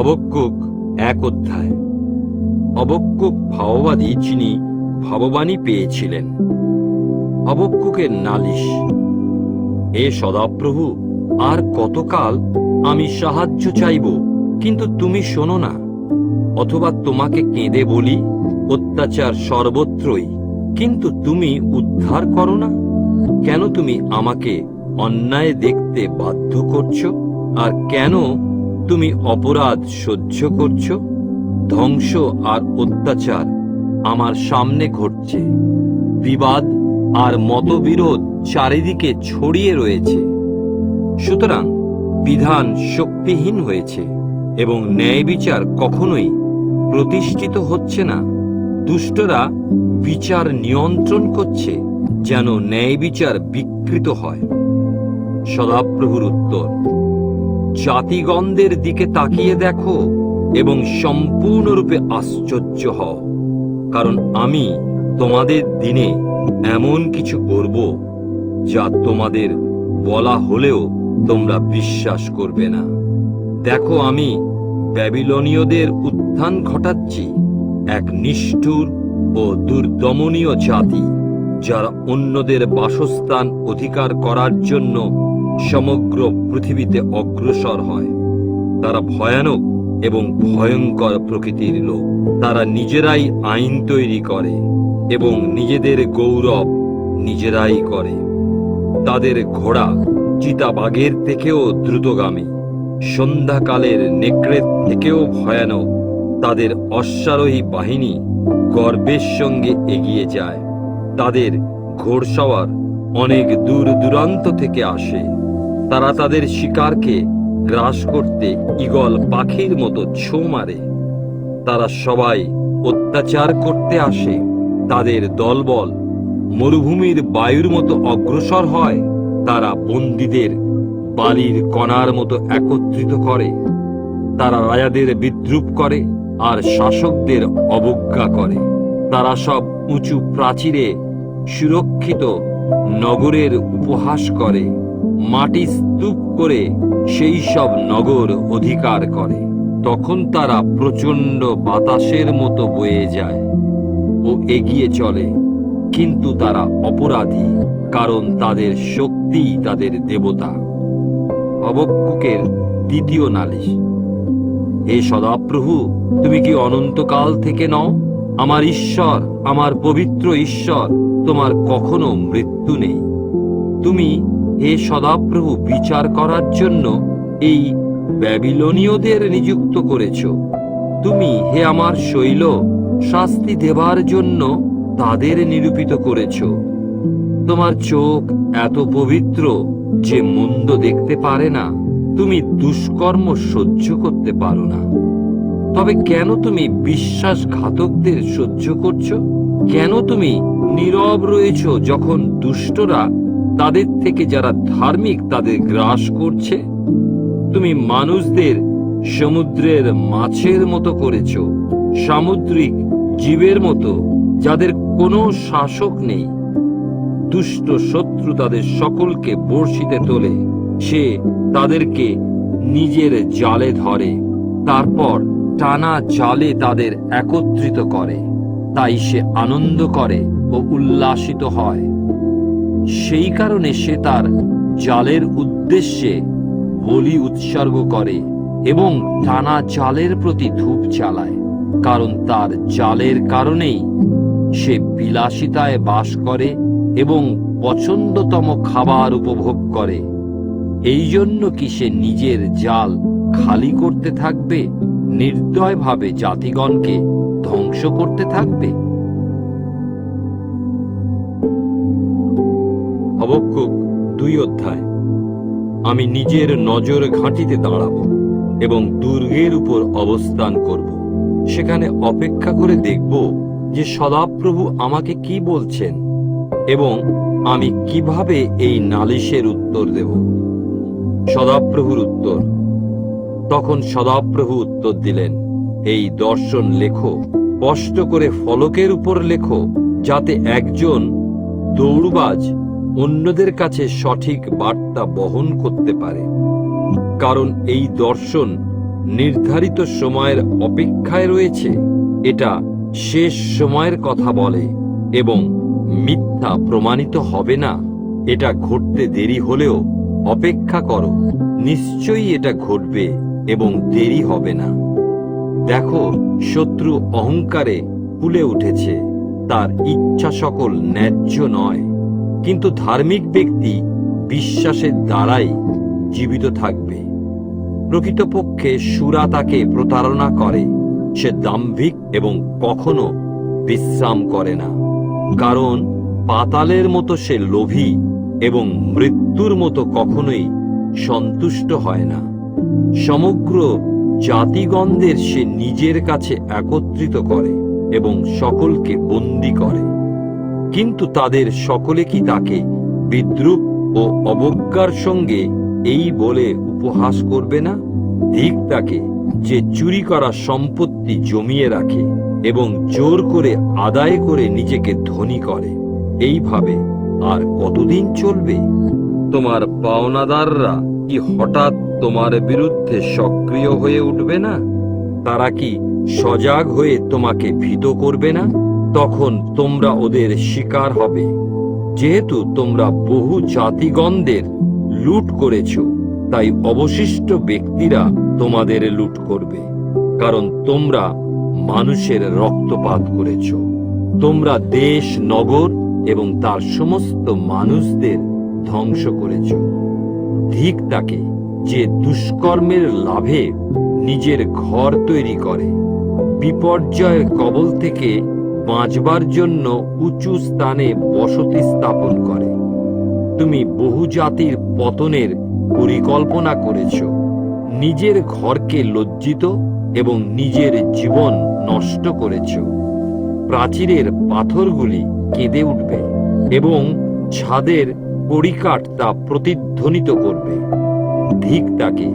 হবক্কুক এক অধ্যায়। অবক্কুক ভাববাদী যিনি ভাববাণী পেয়েছিলেন। অবক্কুকের নালিশ। এ সদাপ্রভু, আর কতকাল আমি সাহায্য চাইব, কিন্তু তুমি শোনো না। অথবা তোমাকে কেঁদে বলি, অত্যাচার সর্বত্রই, কিন্তু তুমি উদ্ধার করো না? কেন তুমি আমাকে অন্যায় দেখতে বাধ্য করছ? আর কেন তুমি অপরাধ সহ্য করছ, ধ্বংস আর অত্যাচার আমার সামনে ঘটছে। বিবাদ আর মতবিরোধ চারিদিকে ছড়িয়ে রয়েছে। সুতরাং বিধান শক্তিহীন হয়েছে এবং ন্যায় বিচার কখনোই প্রতিষ্ঠিত হচ্ছে না। দুষ্টরা বিচার নিয়ন্ত্রণ করছে যেন ন্যায় বিচার বিকৃত হয়। সদাপ্রভুর উত্তর। জাতিগণদের দিকে তাকিয়ে দেখো এবং সম্পূর্ণরূপে আশ্চর্য হও। কারণ আমি তোমাদের দিনে এমন কিছু করব যা তোমাদের বলা হলেও তোমরা বিশ্বাস করবে না। দেখো আমি ব্যাবিলনীয়দের উত্থান ঘটাচ্ছি, এক নিষ্ঠুর ও দুর্দমনীয় জাতি যারা অন্যদের বাসস্থান অধিকার করার জন্য সমগ্র পৃথিবীতে অগ্রসর হয়। তারা ভয়ানক এবং ভয়ঙ্কর প্রকৃতির লোক। তারা নিজেরাই আইন তৈরি করে এবং নিজেদের গৌরব নিজেরাই করে। তাদের ঘোড়া চিতাবাঘের থেকেও দ্রুতগামী, সন্ধ্যাকালের নেকড়ের থেকেও ভয়ানক। তাদের অশ্বারোহী বাহিনী গর্বের সঙ্গে এগিয়ে যায়। তাদের ঘোড়সাওয়ার অনেক দূর দূরান্ত থেকে আসে। তারা তাদের শিকারকে গ্রাস করতে ঈগল পাখির মতো ছো মারে। তারা সবাই অত্যাচার করতে আসে। তাদের দলবল মরুভূমির বায়ুর মতো অগ্রসর হয়। তারা বন্দীদের বালির কণার মতো একত্রিত করে। তারা রাজাদের বিদ্রুপ করে আর শাসকদের অবজ্ঞা করে। তারা সব উঁচু প্রাচীরে সুরক্ষিত নগরের উপহাস করে। মাটি স্তূপ করে সেই সব নগর অধিকার করে। তখন তারা প্রচণ্ড বাতাসের মতো বয়ে যায় ও এগিয়ে চলে। কিন্তু তারা অপরাধী, কারণ তাদের শক্তি তাদের দেবতা। অবক্ষুকের দ্বিতীয় নালিশ, হে সদাপ্রভু, তুমি কি অনন্তকাল থেকে নও? আমার ঈশ্বর, আমার পবিত্র ঈশ্বর, তোমার কখনো মৃত্যু নেই। তুমি হে সদাপ্রভু বিচার করার জন্য এই ব্যাবিলনীয়দের নিযুক্ত করেছ। তুমি হে আমার শৈল, শাস্তি দেবার জন্য তাদের নিরূপিত করেছ। তোমার চোখ এত পবিত্র যে মন্দ দেখতে পারে না, তুমি দুষ্কর্ম সহ্য করতে পারো না। তবে কেন তুমি বিশ্বাসঘাতকদের সহ্য করছ? কেন তুমি নীরব রয়েছ যখন দুষ্টরা তাদের থেকে যারা ধার্মিক তাদের গ্রাস করছে। তুমি মানুষদের সমুদ্রের মাছের মতো করেছ, সামুদ্রিক জীবের মতো, যাদের কোনো শাসক নেই। দুষ্ট শত্রু তাদের সকলকে বর্ষিতে তোলে, সে তাদেরকে নিজের জালে ধরে, তারপর টানা জালে তাদের একত্রিত করে। তাই সে আনন্দ করে ও উল্লাসিত হয়। সেই কারণে সে তার জালের উদ্দেশ্যে বলি উৎসর্গ করে এবং টানা জালের প্রতি ধূপ চালায়, কারণ তার জালের কারণেই সে বিলাসিতায় বাস করে এবং পছন্দতম খাবার উপভোগ করে। এই জন্য কি সে নিজের জাল খালি করতে থাকবে, নির্দয়ভাবে জাতিগণকে ধ্বংস করতে থাকবে? অবক্ষুক দুই অধ্যায়। আমি নিজের নজর ঘাঁটিতে দাঁড়াব এবং দুর্গের উপর অবস্থান করব। সেখানে অপেক্ষা করে দেখব যে সদাপ্রভু আমাকে কি বলছেন এবং আমি কীভাবে এই নালিশের উত্তর দেব। সদাপ্রভুর উত্তর। তখন সদাপ্রভু উত্তর দিলেন, এই দর্শন লেখো, স্পষ্ট করে ফলকের উপর লেখো, যাতে একজন দৌড়বাজ অন্যদের কাছে সঠিক বার্তা বহন করতে পারে। কারণ এই দর্শন নির্ধারিত সময়ের অপেক্ষায় রয়েছে। এটা শেষ সময়ের কথা বলে এবং মিথ্যা প্রমাণিত হবে না। এটা ঘটতে দেরি হলেও অপেক্ষা করো। নিশ্চয়ই এটা ঘটবে এবং দেরি হবে না। দেখো, শত্রু অহংকারে ফুলে উঠেছে। তার ইচ্ছা সকল ন্যায্য নয়। কিন্তু ধার্মিক ব্যক্তি বিশ্বাসের দ্বারাই জীবিত থাকবে। প্রকৃতপক্ষে সুরা তাকে প্রতারণা করে, সে দাম্ভিক এবং কখনো বিশ্রাম করে না। কারণ পাতালের মতো সে লোভী এবং মৃত্যুর মতো কখনোই সন্তুষ্ট হয় না। সমগ্র জাতিগণদের সে নিজের কাছে একত্রিত করে এবং সকলকে বন্দি করে। কিন্তু তাদের সকলে কি তাকে বিদ্রুপ ও অবজ্ঞার সঙ্গে এই বলে উপহাস করবে না? ঠিক তাকে যে চুরি করা সম্পত্তি জমিয়ে রাখে এবং জোর করে আদায় করে নিজেকে ধনী করে, এইভাবে আর কতদিন চলবে? তোমার পাওনাদাররা কি হঠাৎ তোমার বিরুদ্ধে সক্রিয় হয়ে উঠবে না? তারা কি সজাগ হয়ে তোমাকে ভীত করবে না? তখন তোমরা ওদের শিকার হবে। যেহেতু তোমরা বহু জাতিগণদের লুট করেছ, তাই অবশিষ্ট ব্যক্তিরা তোমাদের লুট করবে, কারণ তোমরা মানুষের রক্তপাত করেছ। তোমরা দেশ, নগর এবং তার সমস্ত মানুষদের ধ্বংস করেছ। ঠিক তাকে যে দুষ্কর্মের লাভে নিজের ঘর তৈরি করে। বিপর্যয়ের কবল থেকে বাঁচবার জন্য উঁচু স্থানে বসতি স্থাপন করে। তুমি বহু জাতির পতনের পরিকল্পনা করেছ। নিজের ঘরকে লজ্জিত এবং নিজের জীবন নষ্ট করেছ। প্রাচীরের পাথরগুলি কেঁদে উঠবে এবং ছাদের পরিকাঠ তা প্রতিধ্বনিত করবে। ঠিক তাকে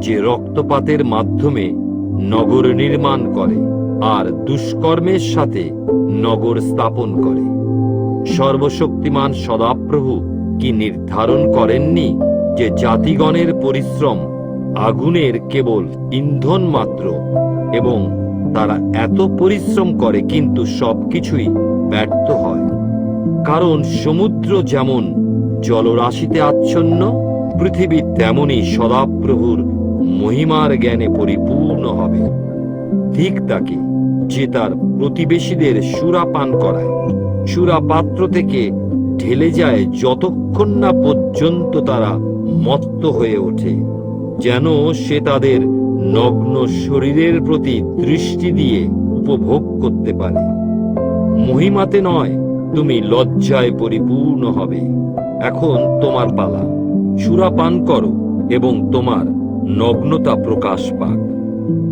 যে রক্তপাতের মাধ্যমে নগর নির্মাণ করে। আর দুষ্কর্মের সাথে নগর স্থাপন করে। সর্বশক্তিমান সদাপ্রভু কি নির্ধারণ করেননি যে জাতিগণের পরিশ্রম আগুনের কেবল ইন্ধন মাত্র এবং তারা এত পরিশ্রম করে কিন্তু সবকিছুই ব্যর্থ হয়? কারণ সমুদ্র যেমন জলরাশিতে আচ্ছন্ন, পৃথিবী তেমনই সদাপ্রভুর মহিমার জ্ঞানে পরিপূর্ণ হবে। ঠিক তাকে যে তার প্রতিবেশীদের সুরা পান করায়। সুরা পাত্র থেকে ঢেলে যায় যতক্ষণ না পর্যন্ত তারা মত্ত হয়ে ওঠে, যেন সে তাদের নগ্ন শরীরের প্রতি দৃষ্টি দিয়ে উপভোগ করতে পারে। মহিমাতে নয়, তুমি লজ্জায় পরিপূর্ণ হবে। এখন তোমার পালা। সুরা পান করো এবং তোমার নগ্নতা প্রকাশ পাক।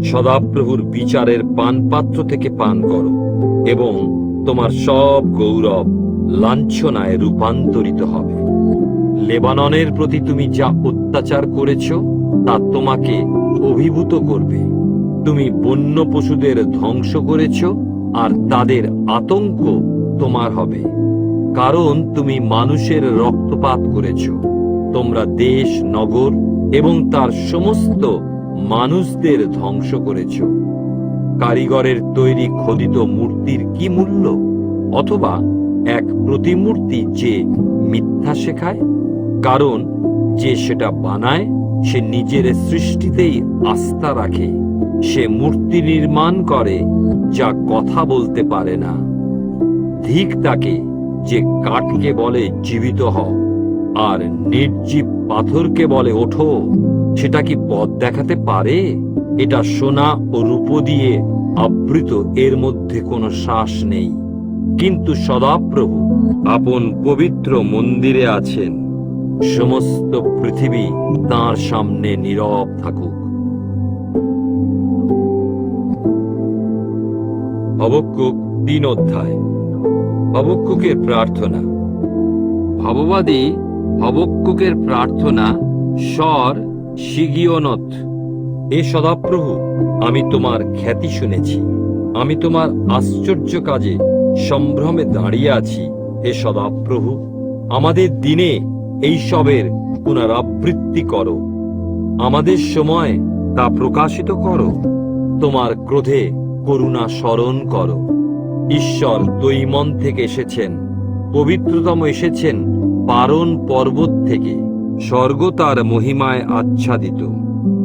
সদাপ্রভুর বিচারের পানপাত্র থেকে পান করো, এবং তোমার সব গৌরব লাঞ্ছনায় রূপান্তরিত হবে। লেবাননের প্রতি তুমি যা অত্যাচার করেছ, তা তোমাকে অভিভূত করবে। তুমি বন্য পশুদের ধ্বংস করেছ, আর তাদের আতঙ্ক তোমার হবে। কারণ তুমি মানুষের রক্তপাত করেছ। তোমরা দেশ, নগর এবং তার সমস্ত মানুষদের ধ্বংস করেছ। কারিগরের তৈরি খোদিত মূর্তির কি মূল্য? অথবা এক প্রতিমূর্তি যে মিথ্যা শেখায়? কারণ যে সেটা বানায়, সে নিজের সৃষ্টিতেই আস্থা রাখে। সে মূর্তি নির্মাণ করে, যা কথা বলতে পারে না। ধিক তাকে, যে কাঠকে বলে জীবিত হ, আর নির্জীব পাথরকে বলে ওঠো। সেটা কি পথ দেখাতে পারে? এটা সোনা ও রূপ দিয়ে আবৃত, এর মধ্যে কোনো শ্বাস নেই। কিন্তু সদাপ্রভু আপন পবিত্র মন্দিরে আছেন। সমস্ত পৃথিবী তার সামনে নীরব থাকুক। অবক্ষুক তিন অধ্যায়। অবক্ষুকের প্রার্থনা। ভববাদী হবক্কুকের প্রার্থনা স্বর শিগিয়নত এ সদাপ্রভু, আমি তোমার খ্যাতি শুনেছি। আমি তোমার আশ্চর্য কাজে সম্ভ্রমে দাঁড়িয়ে আছি, হে সদাপ্রভু। আমাদের দিনে এই সবের পুনরাবৃত্তি করো। আমাদের সময় তা প্রকাশিত করো। তোমার ক্রোধে করুণা স্মরণ করো। ঈশ্বর দৈমন থেকে এসেছেন, পবিত্রতম এসেছেন পারণ পর্বত থেকে। স্বর্গ তার মহিমায় আচ্ছাদিত,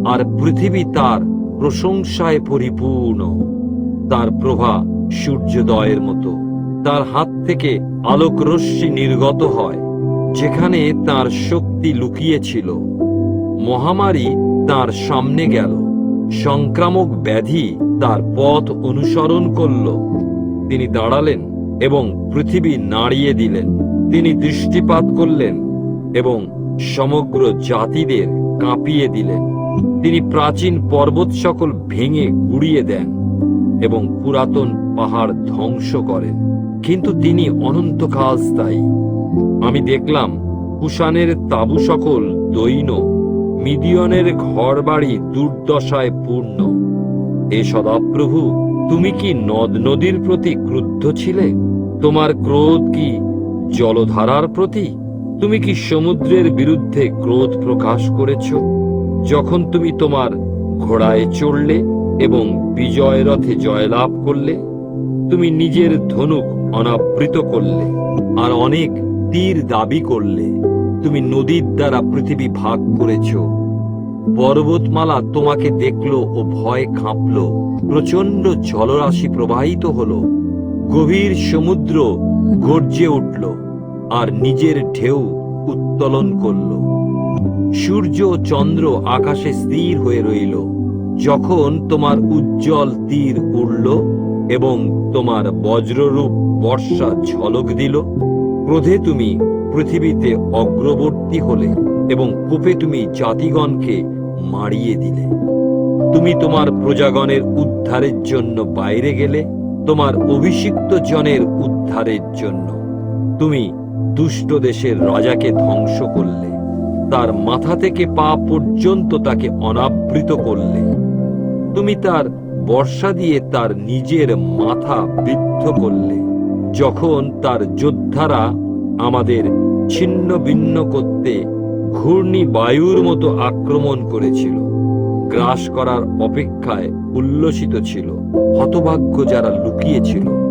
আর পৃথিবী তার প্রশংসায় পরিপূর্ণ। তার প্রভা সূর্যোদয়ের মতো, তার হাত থেকে আলোক রশ্মি নির্গত হয়, যেখানে তার শক্তি লুকিয়েছিল। মহামারী তার সামনে গেল, সংক্রামক ব্যাধি তার পথ অনুসরণ করল। তিনি দাঁড়ালেন এবং পৃথিবী নাড়িয়ে দিলেন। তিনি দৃষ্টিপাত করলেন এবং সমগ্র জাতিদের কাঁপিয়ে দিলেন। তিনি প্রাচীন পর্বত সকল ভেঙে গুড়িয়ে দেন এবং পুরাতন পাহাড় ধ্বংস করেন। কিন্তু তিনি অনন্তকাল স্থায়ী। আমি দেখলাম কুষানের তাবু সকল দৈন, মিদিয়নের ঘরবাড়ি দুর্দশায় পূর্ণ। এ সদাপ্রভু, তুমি কি নদ নদীর প্রতি ক্রুদ্ধ ছিলে? তোমার ক্রোধ কি জলধারার প্রতি? তুমি কি সমুদ্রের বিরুদ্ধে ক্রোধ প্রকাশ করেছ? যখন তুমি তোমার ঘোড়ায় চড়লে এবং বিজয় রথে জয়লাভ করলে, তুমি নিজের ধনুক অনাবৃত করলে আর অনেক তীর দাবি করলে, তুমি নদীর দ্বারা পৃথিবী ভাগ করেছ। পর্বতমালা তোমাকে দেখল ও ভয় কাঁপল প্রচণ্ড জলরাশি প্রবাহিত হলো, গভীর সমুদ্র গর্জে উঠল। আর নিজের ঢেউ উত্তোলন করল। সূর্য চন্দ্র আকাশে স্থির হয়ে রইল। যখন তোমার উজ্জ্বল তীর উড়ল এবং তোমার বজ্ররূপ বর্ষা ঝলক দিল, ক্রোধে তুমি পৃথিবীতে অগ্রবর্তী হলে এবং কোপে তুমি জাতিগণকে মারিয়ে দিলে। তুমি তোমার প্রজাগণের উদ্ধারের জন্য বাইরে গেলে, তোমার অভিষিক্ত জনের উদ্ধারের জন্য। তুমি দুষ্ট দেশের রাজাকে ধ্বংস করলে, তার মাথা থেকে পা পর্যন্ত তাকে অনাবৃত করলে, তুমি তার বর্ষা দিয়ে তার নিজের মাথা বিদ্ধ করলে, যখন তার যোদ্ধারা আমাদের ছিন্ন ভিন্ন করতে ঘূর্ণি বায়ুর মতো আক্রমণ করেছিল, গ্রাস করার অপেক্ষায় উল্লসিত ছিল, হতভাগ্য যারা লুকিয়েছিল।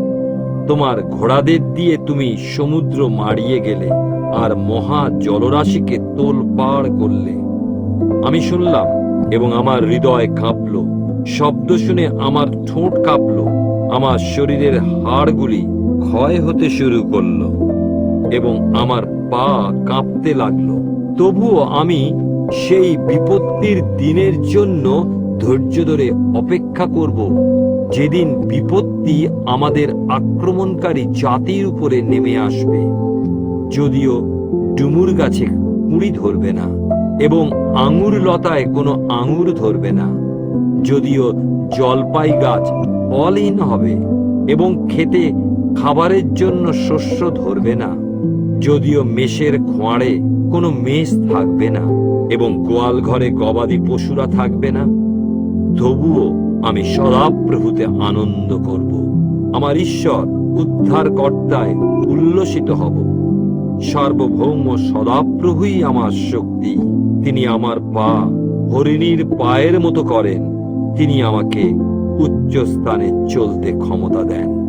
তোমার ঘোড়াদের দিয়ে তুমি সমুদ্র মারিয়ে গেলে আর মহা জলরাশিকে তোল পাড় করলে। আমি শুনলাম এবং আমার হৃদয় কাঁপল, শব্দ শুনে আমার ঠোঁট কাঁপল, আমার শরীরের হাড়গুলি ক্ষয় হতে শুরু করল এবং আমার পা কাঁপতে লাগল। তবুও আমি সেই বিপত্তির দিনের জন্য ধৈর্য ধরে অপেক্ষা করব। যেদিন বিপত্তি আমাদের আক্রমণকারী জাতির উপরে নেমে আসবে। যদিও ডুমুর গাছে কুড়ি ধরবে না এবং আঙুর লতায় কোনো আঙুর ধরবে না। যদিও জলপাই গাছ ফলহীন হবে এবং খেতে খাবারের জন্য শস্য ধরবে না। যদিও মেষের খোঁয়াড়ে কোনো মেষ থাকবে না এবং গোয়াল ঘরে গবাদি পশুরা থাকবে না। তবুও আমি সদাপ্রভুতে আনন্দ করব। আমার ঈশ্বর উদ্ধার কর্তায় উল্লসিত হব। সার্বভৌম সদাপ্রভুই আমার শক্তি। তিনি আমার পা হরিণীর পায়ের মতো করেন। তিনি আমাকে উচ্চ স্থানে চলতে ক্ষমতা দেন।